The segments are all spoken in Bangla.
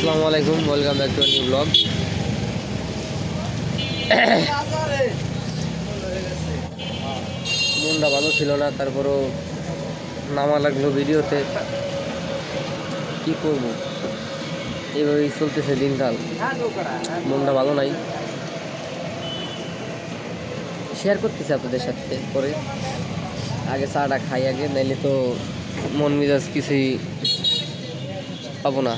আসসালামু আলাইকুম, welcome back to new blog. মনটা ভালো ছিল না, তারপরও নামা লাগল ভিডিওতে। কি করব? এইভাবেই চলতেছে দিনকাল। মনটা ভালো নাই। শেয়ার করতেছি আপনাদের সাথে পরে। আগে চাটা খাই আগে, নাইলে তো মন মেজাজ কিছুই পাবো না।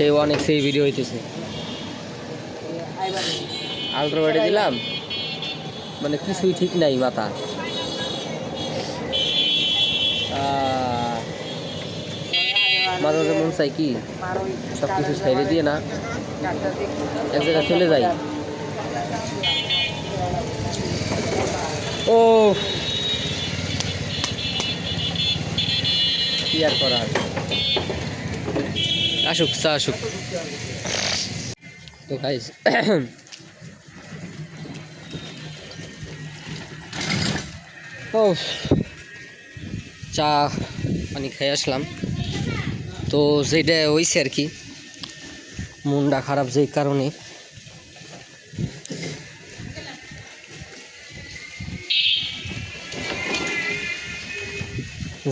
সেই অনেক সেই ভিডিও হইতেছে। আলট্রা বাইটে দিলাম মানে কিছুই ঠিক নাই মাথা। মাঝে মাঝে মন চাই কি সব কিছু সাইডে দিয়ে না, এক জায়গায় চলে যাই। ও, কি আর করার? আসুক, চা আসুক। তো গাইস ও চা পানি খেয়ে আসলাম। তো যেটা হয়েছে আর কি, মনটা খারাপ যেই কারণে।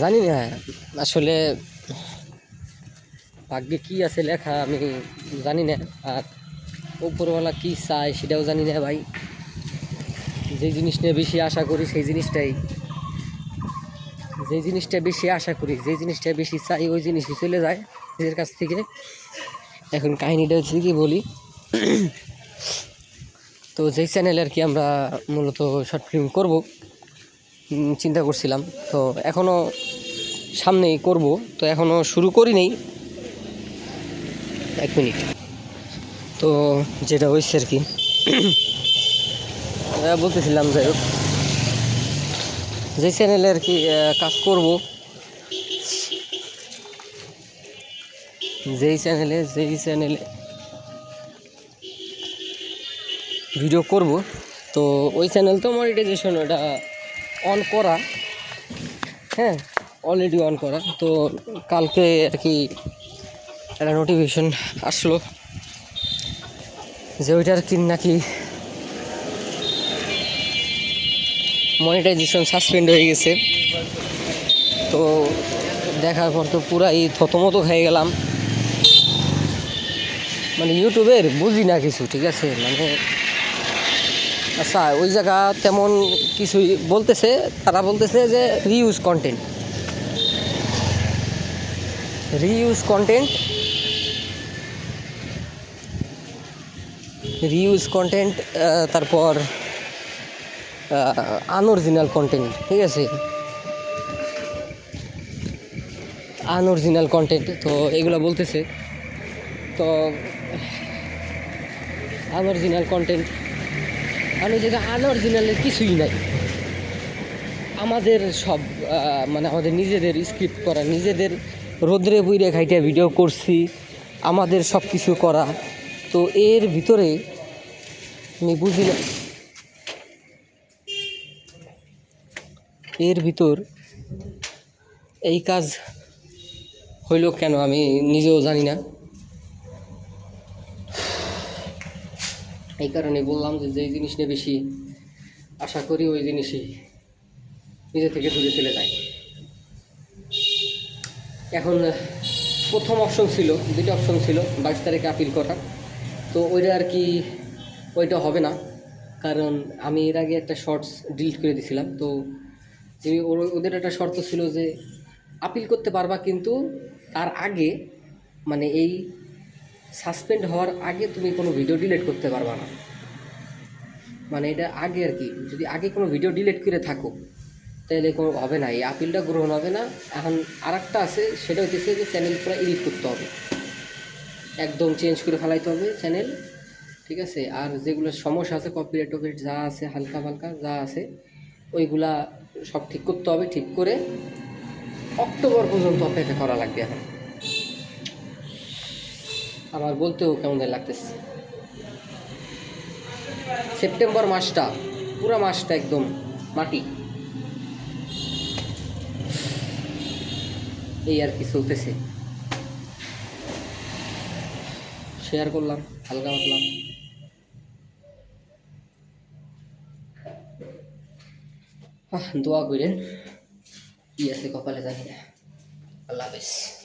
জানি না, আসলে ভাগ্যে কি আছে লেখা আমি জানি না। আর উপরওয়ালা কি চায় সেটাও জানি না ভাই। যে জিনিস নিয়ে বেশি আশা করি সেই জিনিসটাই। যে জিনিসটা বেশি আশা করি, যে জিনিসটা বেশি চাই ওই জিনিসই চলে যায় নিজের কাছ থেকে। এখন কাহিনিটা হচ্ছে কি বলি। তো যেই চ্যানেলে আর কি আমরা মূলত শর্ট ফিল্ম করব চিন্তা করছিলাম। তো এখনও সামনেই করব। তো এখনও শুরু করি নেই। এক মিনিট। তো যেটা হয়েছে আর কি। বলতেছিলাম, যাই হোক। যে চ্যানেলে আর কি কাজ করব, যেই চ্যানেলে যেই চ্যানেলে ভিডিও করব, তো ওই চ্যানেল তো মনিটাইজেশন ওটা অন করা। হ্যাঁ অলরেডি অন করা। তো কালকে আর কি একটা নোটিফিকেশন আসলো যে ওইটার কি নাকি মনিটাইজেশন সাসপেন্ড হয়ে গেছে। তো দেখার পর তো পুরাই থতমত খেয়ে গেলাম। মানে ইউটিউবের বুঝি না কিছু, ঠিক আছে? মানে আচ্ছা ওই জায়গা তেমন কিছুই বলতেছে, তারা বলতেছে যে reuse content reuse content reuse content তারপর আনঅরিজিনাল কন্টেন্ট ঠিক আছে? আনঅরিজিনাল কন্টেন্ট তো এগুলো বলতেছে। তো আনঅরিজিনাল কন্টেন্ট আর যেটা আনঅরিজিনালের কিছুই নাই। আমাদের সব মানে আমাদের নিজেদের স্ক্রিপ্ট করা, নিজেদের রোদ্রে বইরে খাইটা ভিডিও করছি, আমাদের সব কিছু করা। তো এর ভিতরে আমি বুঝি না। এর ভিতর এই কাজ হইল কেন আমি নিজেও জানি না। এই কারণে বললাম যে যেই জিনিস নিয়ে বেশি আশা করি ওই জিনিসই নিজে থেকে দূরে চলে যায়। এখন প্রথম অপশন ছিল দুটো অপশন ছিল বাইশ তারিখে আপিল করা। তো ওইটা আর কি, ওইটা হবে না। কারণ আমি এর আগে একটা শর্টস ডিলিট করে দিছিলাম। তো যে ওদের একটা শর্ত ছিল যে আপিল করতে পারবা কিন্তু তার আগে মানে এই সাসপেন্ড হওয়ার আগে তুমি কোনো ভিডিও ডিলিট করতে পারবা না। মানে এটা আগে আর কি, যদি আগে কোনো ভিডিও ডিলিট করে থাকো, তাহলে কোনো হবে না। এই আপিলটা গ্রহণ হবে না। এখন আর আছে, সেটা হচ্ছে যে চ্যানেল পুরো এডিট করতে হবে। একদম চেঞ্জ করে ফেলাইতে হবে চ্যানেল ঠিক আছে? আর যেগুলো সমস্যা আছে কপিরাইট টপিরাইট যা আছে, হালকা ফালকা যা আছে, ওইগুলা সব ঠিক করতে হবে, ঠিক করে অক্টোবর পর্যন্ত অপেক্ষা করা লাগবে এখন। আমার বলতেও কেমন লাগতেছে। সেপ্টেম্বর মাসটা, পুরো মাসটা একদম মাটি। এই আর কি চলতেছে। শেয়ার করলাম হালকা পাতলা দোয়া করেন কি আছে কপালে জানি না। আল্লাহ হাফেজ।